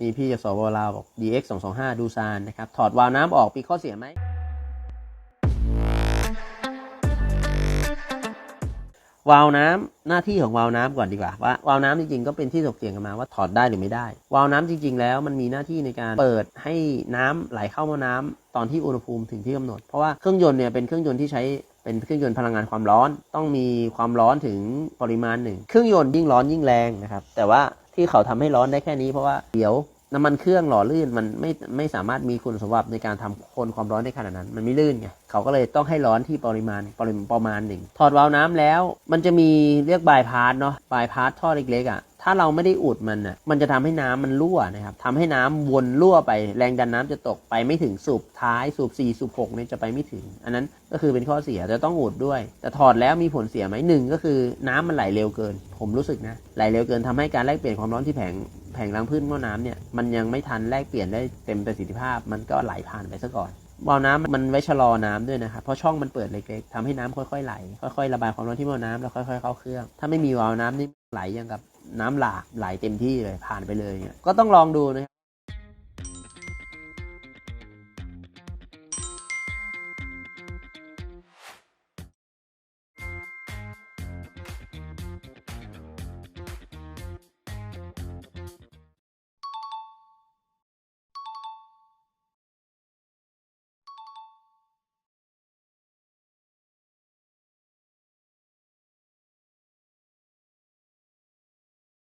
มีพี่จากสวลาวบอก DX 225ดูซานนะครับ ถอดวาล์วน้ำออกมีข้อเสียไหม วาล์วน้ำหน้าที่ของวาล์วน้ำก่อนดีกว่าว่าวาล์วน้ำจริงๆก็เป็นที่ถกเถียงกันมาว่าถอดได้หรือไม่ได้ วาล์วน้ำจริง ๆ แล้วมันมีหน้าที่ในการเปิดให้น้ำไหลเข้ามาน้ำตอนที่อุณหภูมิถึงที่กำหนด เพราะว่าเครื่องยนต์เนี่ยเป็นเครื่องยนต์ที่ใช้เป็นเครื่องยนต์พลังงานความร้อนต้องมีความร้อนถึงปริมาณหนึ่ง เครื่องยนต์ยิ่งร้อนยิ่งแรงนะครับ แต่ว่า ที่เขาทำให้ร้อนได้แค่นี้เพราะว่าเดี๋ยวน้ำมันเครื่องหล่อลื่นมันไม่ไม่สามารถมีคุณสมบัติในการทำคนความร้อนได้ขนาดนั้น มันไม่ลื่นไงเขาก็เลยต้องให้ร้อนที่ปริมาณปริมาณประมาณหนึ่งถอดวาล์วน้ำแล้ว มันจะมีเรียกบายพาสเนาะบายพาสท่อเล็กๆอะ ถ้าเราไม่ได้อุดมันอะ มันจะทำให้น้ำมันรั่วนะครับทำให้น้ำวนรั่วไป แรงดันน้ำจะตกไปไม่ถึงสูบท้ายสูบ4สูบ6เนี่ยจะไปไม่ถึง อันนั้นก็คือเป็นข้อเสียจะต้องอุดด้วย แต่ถอดแล้วมีผลเสียไหมหนึ่งก็คือน้ำมันไหลเร็วเกิน ผมรู้สึกนะ ไหลเร็วเกินทำให้การแลกเปลี่ยนความร้อนที่แผงแผงรังพื้นหม้อน้ำเนี่ย มันยังไม่ทันแลกเปลี่ยนได้เต็มประสิทธิภาพ มันก็ไหลผ่านไปซะก่อนวาล์วน้ำมันไว้ชะลอน้ำด้วยนะครับเพราะช่องมันเปิดเล็กๆทำให้น้ำค่อยๆไหล ค่อยๆระบายความร้อนที่หม้อน้ำแล้วค่อยๆเข้าเครื่อง ถ้าไม่มีวาล์วน้ำนี่ไหลย่างกับ น้ำหลากไหลเต็มที่เลยผ่านไปเลยเนี่ยก็ต้องลองดูนะครับ